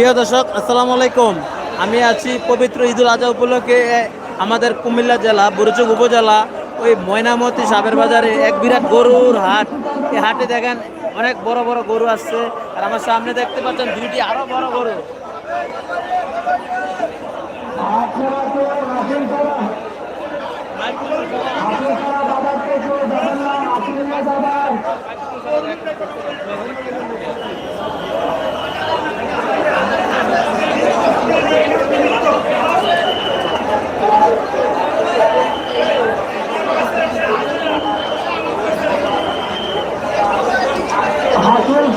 প্রিয় দর্শক, আসসালামু আলাইকুম। আমি আছি পবিত্র ঈদুল আজহা উপলক্ষে আমাদের কুমিল্লা জেলা, বুরুচুক উপজেলা, ওই ময়নামতি সাবের বাজারে এক বিরাট গরুর হাট। এই হাটে দেখেন অনেক বড় বড় গরু আসছে। আর আমার সামনে দেখতে পাচ্ছেন দুইটি আরও বড় গরু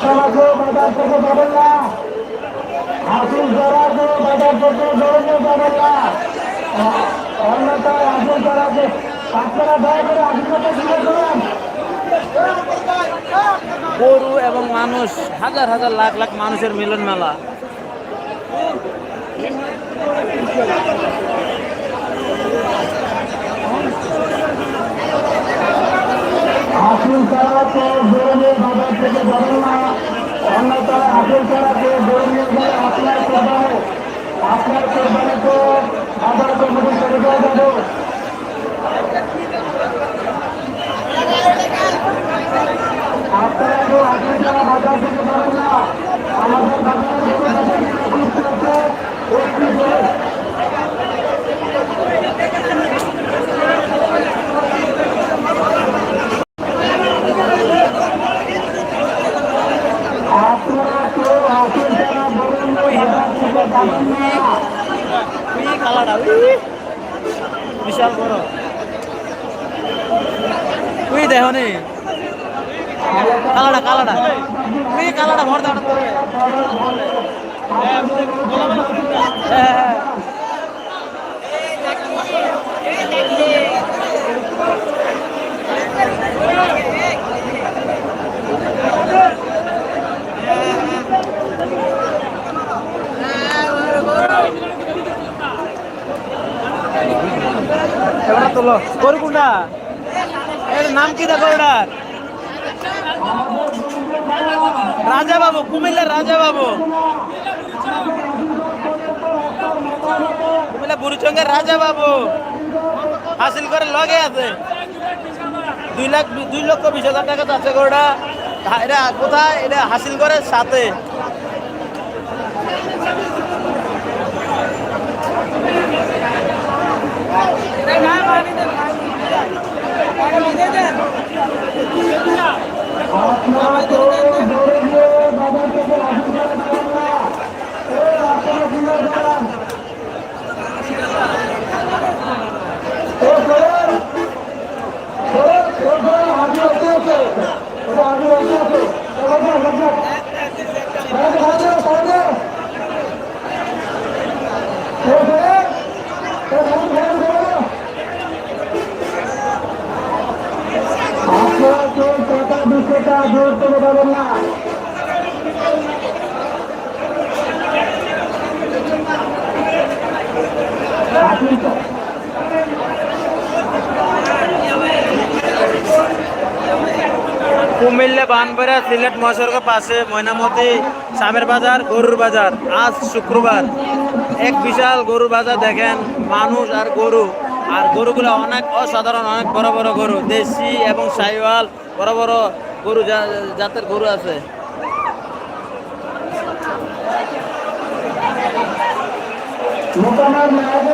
সরাকে বাজার থেকে যাবেন না হাসিল সরাকে বাজার গরু এবং মানুষ, হাজার হাজার লাখ লাখ মানুষের মিলন মেলা। আপনার কোরবানি তো দেওয়া যাবে আপনারা আমাদের বাজারের কোনো বাজার একটি করে আপনারা কেউ হাসিল সরা বলুন বাজার থেকে যাবেন না উই কালাটা বিশাল বড়। উই দেখো নি। কালাটা কালাটা উই কালাটা হঠাৎ করে হ্যাঁ হ্যাঁ তোলো কোনটা? এর নাম কি দেখো ওটার রাজা বাবু কুমিল্লার রাজা বাবু কুমিল্লা বুড়িচঙ্গের রাজা বাবু হাসিল করে লগে আছে। দুই লাখ, দুই লক্ষ বিশ হাজার টাকা আছে গরুটা এটা কোথায়? এটা হাসিল করে সাথে। আপনারা কেউ দৌড়ে দুশোটা জোর করে না। কুমিল্লা বানবাড়া সিলেট মহাসড়কের পাশে ময়নামতি সামের বাজার, গরুর বাজার। আজ শুক্রবার। এক বিশাল গরুর বাজার দেখেন মানুষ আর গরু। আর গরুগুলো অনেক অসাধারণ, অনেক বড় বড় গরু। দেশি এবং সাইওয়াল বড় বড় গরু জাতের গরু আছে। মোকামের মেয়াদে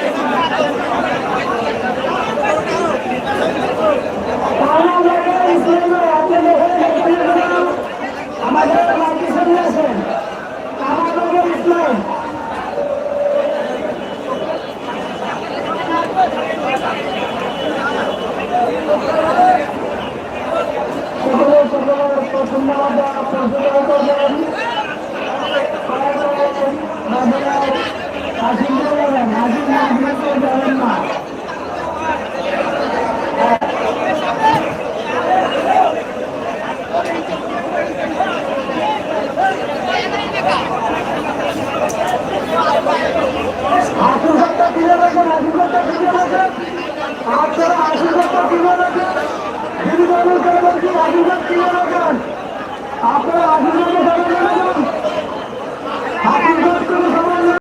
আপনারা আশীর্বাদ কিনে রাখেন। দিদি বাবুর কাছে আশীর্বাদ কিনে আপনারা আশীর্বাদ